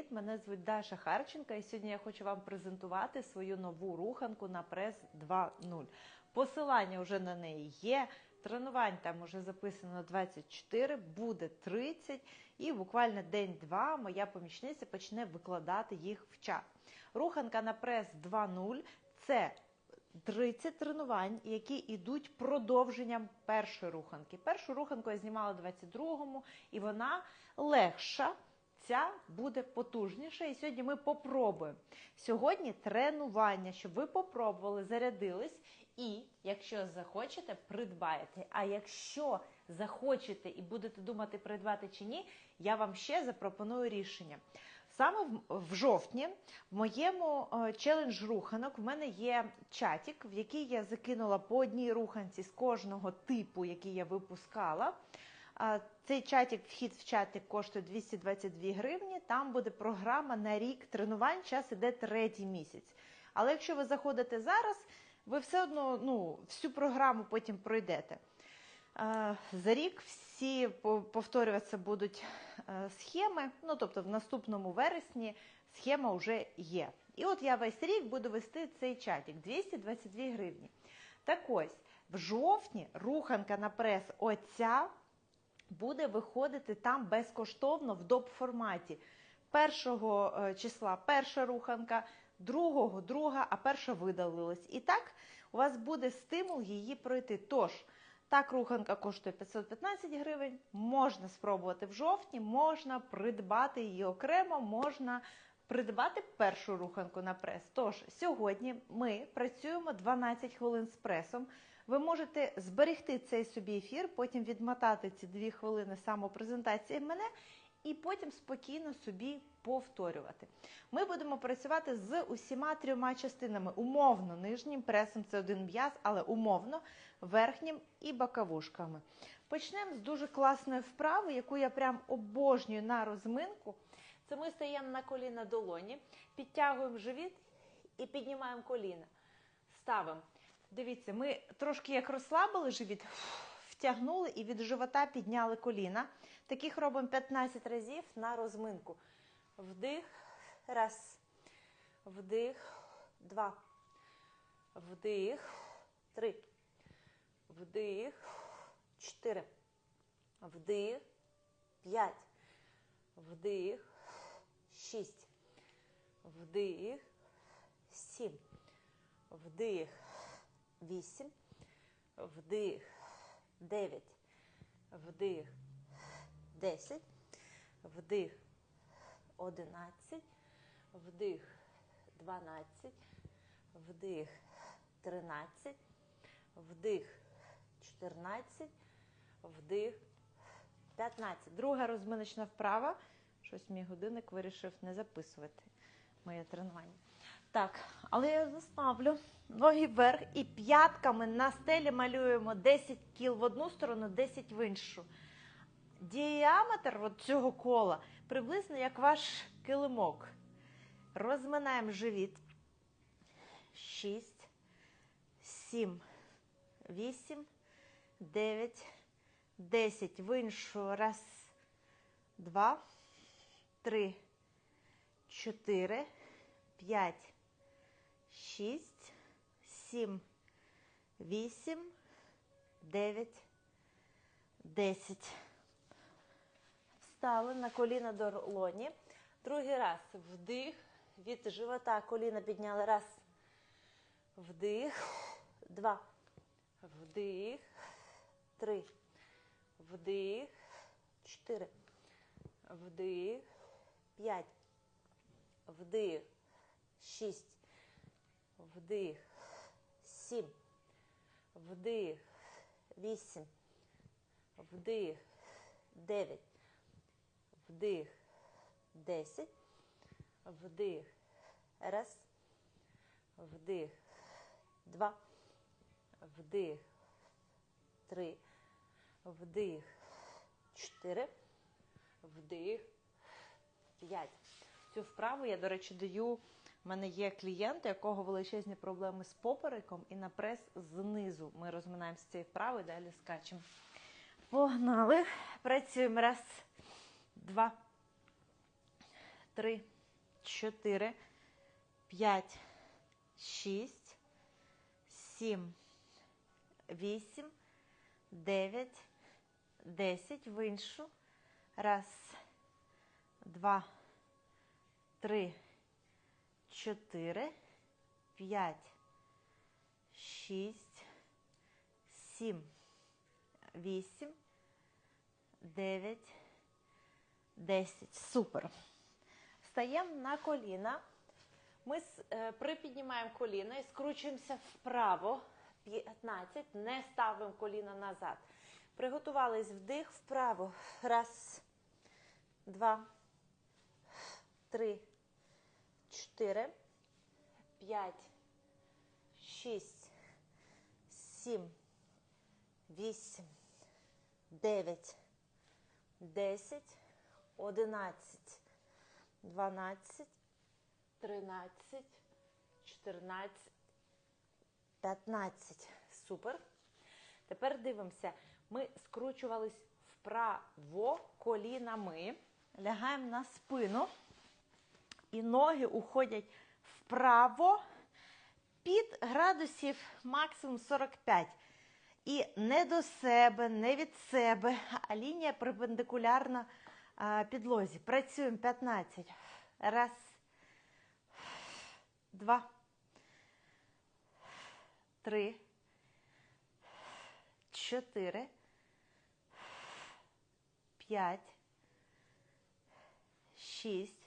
Привіт! Мене звуть Даша Харченка, і сьогодні я хочу вам презентувати свою нову руханку на прес 2.0. Посилання вже на неї є. Тренувань там вже записано 24, буде 30, і буквально день-два моя помічниця почне викладати їх в чат. Руханка на прес 2.0 це 30 тренувань, які йдуть продовженням першої руханки. Першу руханку я знімала 22-му, і вона легша. Ця буде потужніша, і сьогодні ми попробуємо. Сьогодні тренування, щоб ви попробували, зарядились, і якщо захочете, придбаєте. А якщо захочете і будете думати, придбати чи ні, я вам ще запропоную рішення. Саме в, жовтні в моєму е, челендж руханок в мене є чатик, в який я закинула по одній руханці з кожного типу, який я випускала. Цей чатик, вхід в чатик коштує 222 гривні. Там буде програма на рік тренувань. Час іде третій місяць. Але якщо ви заходите зараз, ви все одно ну, всю програму потім пройдете. За рік всі повторюватися будуть е, схеми. Ну, тобто, в наступному вересні схема вже є. І от я весь рік буду вести цей чатик 222 гривні. Так ось, в жовтні руханка на прес оця буде виходити там безкоштовно в доп форматі. Першого е, числа перша руханка, другого друга, а перша видалилась. І так у вас буде стимул її пройти. Тож, так руханка коштує 515 гривень, можна спробувати в жовтні, можна придбати її окремо, можна придбати першу руханку на прес. Тож, сьогодні ми працюємо 12 хвилин з пресом. Ви можете зберегти цей собі ефір, потім відмотати ці дві хвилини самопрезентації мене і потім спокійно собі повторювати. Ми будемо працювати з усіма трьома частинами. Умовно, нижнім пресом це один м'яз, але умовно верхнім і боковушками. Почнемо з дуже класної вправи, яку я прям обожнюю на розминку. Це ми стаємо на коліна долоні, підтягуємо живіт і піднімаємо коліна. Ставимо. Дивіться, ми трошки як розслабили живіт, втягнули і від живота підняли коліна. Таких робимо 15 разів на розминку. Вдих, раз. Вдих, два. Вдих, три. Вдих, чотири. Вдих, п'ять. Вдих, шість. Вдих, сім. Вдих, вісім. Вдих, дев'ять. Вдих, десять. Вдих, одинадцять. Вдих, дванадцять. Вдих, тринадцять. Вдих, чотирнадцять. Вдих, 15. Друга розминочна вправа. Щось мій годинник вирішив не записувати моє тренування. Так, але я заставлю ноги вверх і п'ятками на стелі малюємо 10 кіл в одну сторону, 10 в іншу. Діаметр от цього кола приблизно як ваш килимок. Розминаємо живіт. 6, 7, 8, 9, 10. В іншу. Раз, два, три, чотири, п'ять, шість, сім, вісім, дев'ять, десять. Встали на коліна долоні. Другий раз. Вдих. Від живота коліна підняли. Раз. Вдих. Два. Вдих. Три. Вдих. Чотири. Вдих. П'ять. Вдих. Шість. Вдих. Сім. Вдих. Вісім. Вдих. Дев'ять. Вдих. Десять. Вдих. Раз. Вдих. Два. Вдих. Три. Вдих. Чотири. Вдих. П'ять. Цю вправу я, до речі, даю. У мене є клієнт, у якого величезні проблеми з попереком і на прес знизу. Ми розминаємося цією вправою, далі скачемо. Погнали. Працюємо. Раз, два, три, чотири, п'ять, шість, сім, вісім, дев'ять, десять. В іншу. Раз, два, три, чотири, п'ять, шість, сім, вісім, дев'ять, десять. Супер. Стаємо на коліна. Ми е, припіднімаємо коліна і скручуємося вправо. 15. Не ставимо коліна назад. Приготувались вдих вправо. Раз, два, три, чотири, п'ять, шість, сім, вісім, дев'ять, десять, одинадцять, дванадцять, тринадцять, чотирнадцять, п'ятнадцять. Супер. Тепер дивимося. Ми скручувались вправо колінами, лягаємо на спину, і ноги уходять вправо під градусів максимум 45. І не до себе, не від себе, а лінія перпендикулярна підлозі. Працюємо 15. Раз, два, три, чотири, п'ять, шість,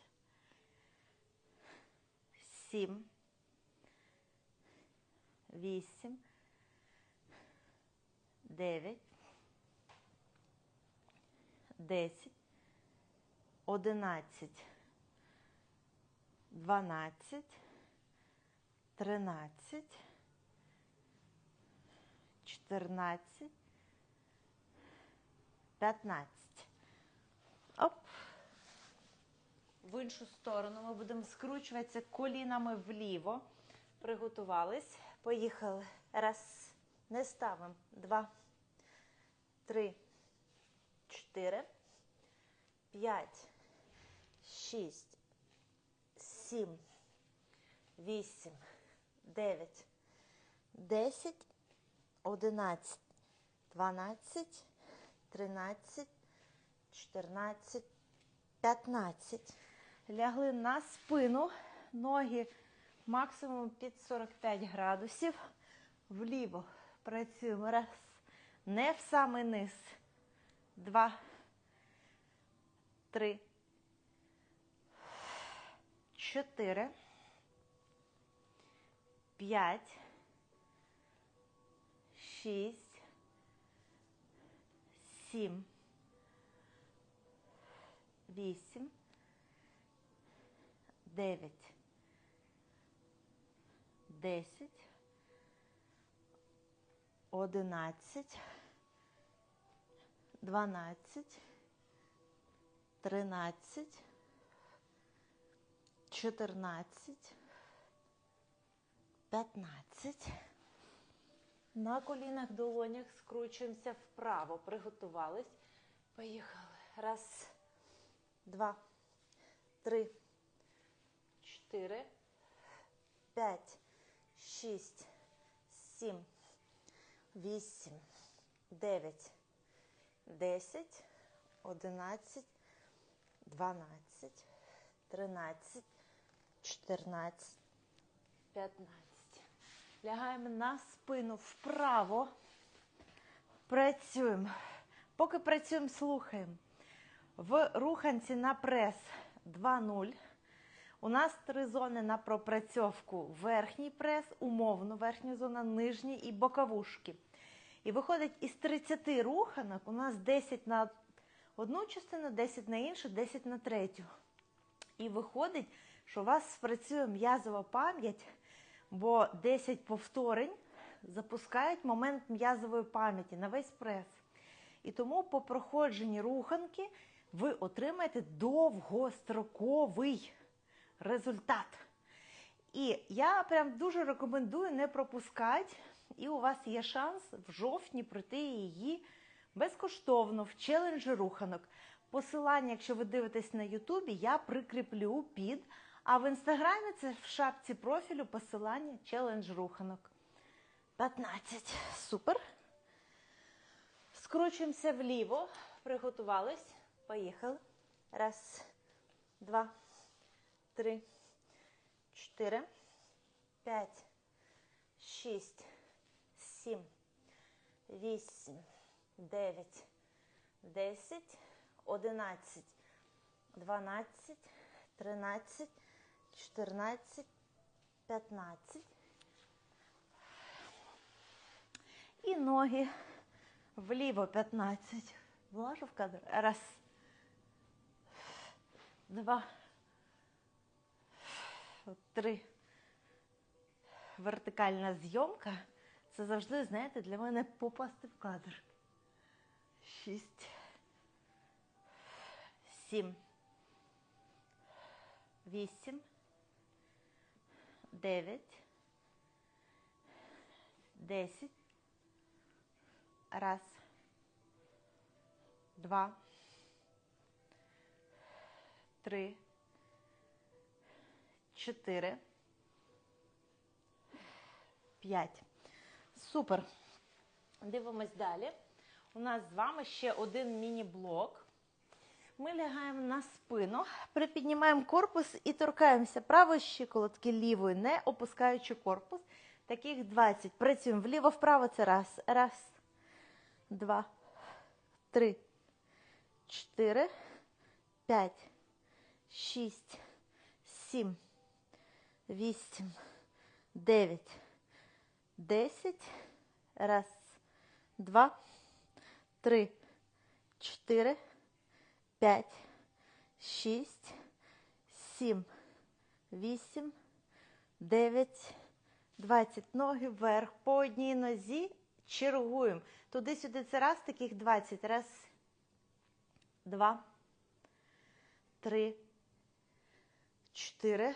7, 8, 9, 10, 11, 12, 13, 14, 15. В іншу сторону ми будемо скручуватися колінами вліво. Приготувались. Поїхали. Раз. Не ставимо. Два. Три. Чотири. П'ять. Шість. Сім. Вісім. Дев'ять. Десять. Одинадцять. Дванадцять. Тринадцять. Чотирнадцять. 15. Лягли на спину, ноги максимум під 45 градусів. Вліво працюємо. Раз. Не в самий низ. Два. Три. Чотири. П'ять. Шість. Сім вісім, дев'ять, десять, одинадцять, дванадцять, тринадцять, чотирнадцять, п'ятнадцять. На колінах долонях скручуємося вправо. Приготувались. Поїхали. Раз два, три, чотири, п'ять, шість, сім, вісім, дев'ять, десять, одинадцять, дванадцять, тринадцять, чотирнадцять, п'ятнадцять. Лягаємо на спину вправо. Працюємо. Поки працюємо, слухаємо. В руханці на прес 2.0 у нас три зони на пропрацьовку: верхній прес, умовно верхня зона, нижній і боковушки. І виходить із 30 руханок у нас 10 на одну частину, 10 на іншу, 10 на третю. І виходить, що у вас спрацює м'язова пам'ять, бо 10 повторень запускають момент м'язової пам'яті на весь прес. І тому по проходженні руханки ви отримаєте довгостроковий результат. І я прям дуже рекомендую не пропускати, і у вас є шанс в жовтні пройти її безкоштовно в челенджі руханок. Посилання, якщо ви дивитесь на Ютубі, я прикріплю під. А в інстаграмі це в шапці профілю посилання челендж руханок. 15. Супер. Скручуємося вліво. Приготувались. Поїхали. Раз, два, три, чотири, п'ять, шість, сім, вісім, дев'ять, десять, одинадцять, дванадцять, тринадцять, чотирнадцять, п'ятнадцять. І ноги вліво 15. Влажу в кадр. Раз. Два. Три. Вертикальна зйомка. Це завжди, знаєте, для мене попасти в кадр. Шість. Сім. Вісім. Дев'ять. Десять. Раз. Два. Три. Чотири. П'ять. Супер. Дивимось далі. У нас з вами ще один міні-блок. Ми лягаємо на спину, припіднімаємо корпус і торкаємося правої щиколотки лівої, не опускаючи корпус. Таких 20. Працюємо вліво-вправо. Це раз. Раз два, три, чотири, п'ять, шість, сім, вісім, дев'ять, десять. Раз, два, три, чотири, п'ять, шість, сім, вісім, дев'ять, двадцять. Ноги вверх. По одній нозі. Чергуємо. Туди-сюди це раз, таких 20. Раз, два, три, чотири,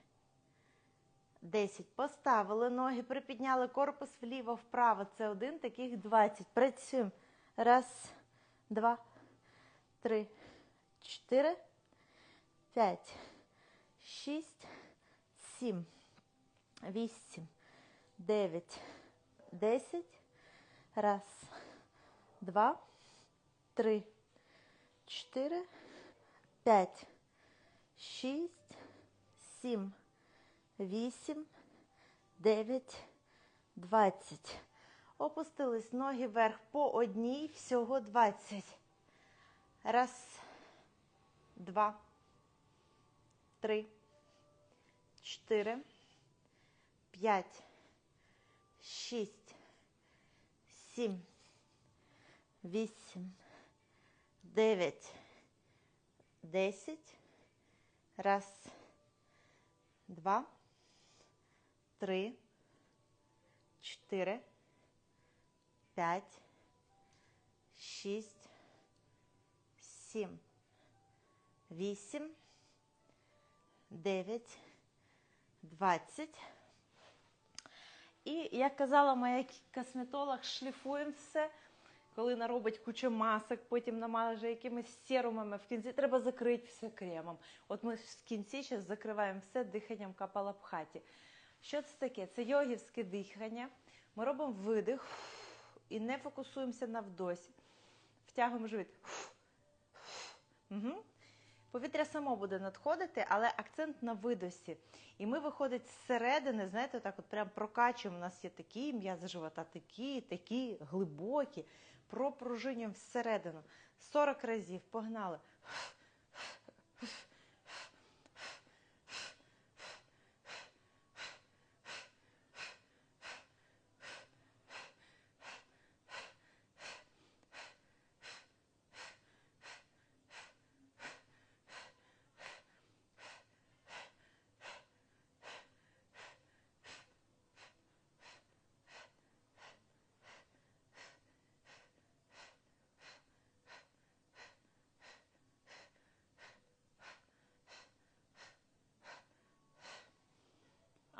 десять. Поставили ноги, припідняли корпус вліво, вправо. Це один, таких двадцять. Працюємо. Раз, два, три, чотири, п'ять, шість, сім, вісім, дев'ять, десять. Раз, два три, чотири, п'ять, шість, сім, вісім, дев'ять, двадцять. Опустились ноги вверх по одній, всього двадцять. Раз, два, три, чотири, п'ять, шість, сім, вісім. Дев'ять, десять. Раз, два, три, чотири, п'ять, шість, сім, вісім, дев'ять, двадцять. І, як казала моя косметолог, шліфуємо все коли наробить кучу масок, потім намаже якимись серумами, в кінці треба закрити все кремом. От ми в кінці зараз закриваємо все диханням капалапхаті. Що це таке? Це йогівське дихання. Ми робимо видих і не фокусуємося на вдосі. Втягуємо живіт. Угу. Повітря само буде надходити, але акцент на видосі. І ми виходить зсередини, знаєте, так от прям прокачуємо. У нас є такі м'язи живота, такі, такі глибокі пропружинюємо всередину. 40 разів. Погнали.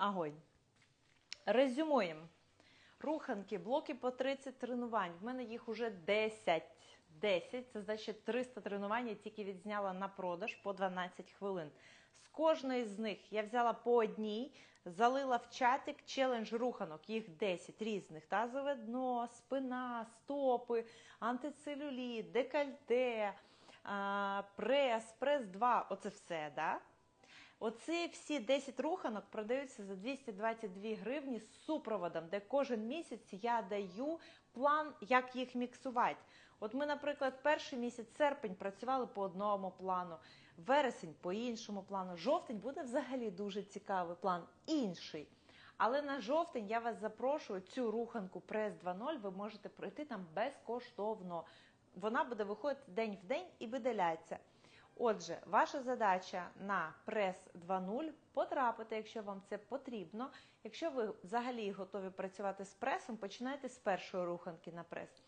Агонь. Резюмуємо. Руханки, блоки по 30 тренувань. В мене їх уже 10. 10, це значить 300 тренувань я тільки відзняла на продаж по 12 хвилин. З кожної з них я взяла по одній, залила в чатик челендж руханок, їх 10 різних. Тазове дно, спина, стопи, антицелюліт, декольте, прес, прес 2, оце все. Да? Оці всі 10 руханок продаються за 222 гривні з супроводом, де кожен місяць я даю план, як їх міксувати. От ми, наприклад, перший місяць серпень працювали по одному плану, вересень по іншому плану. Жовтень буде взагалі дуже цікавий план, інший. Але на жовтень я вас запрошую цю руханку Прес 2.0, ви можете пройти там безкоштовно. Вона буде виходити день в день і видаляться. Отже, ваша задача на прес 2.0 потрапити, якщо вам це потрібно. Якщо ви взагалі готові працювати з пресом, починайте з першої руханки на прес.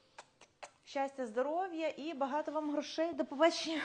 Щастя, здоров'я і багато вам грошей. До побачення!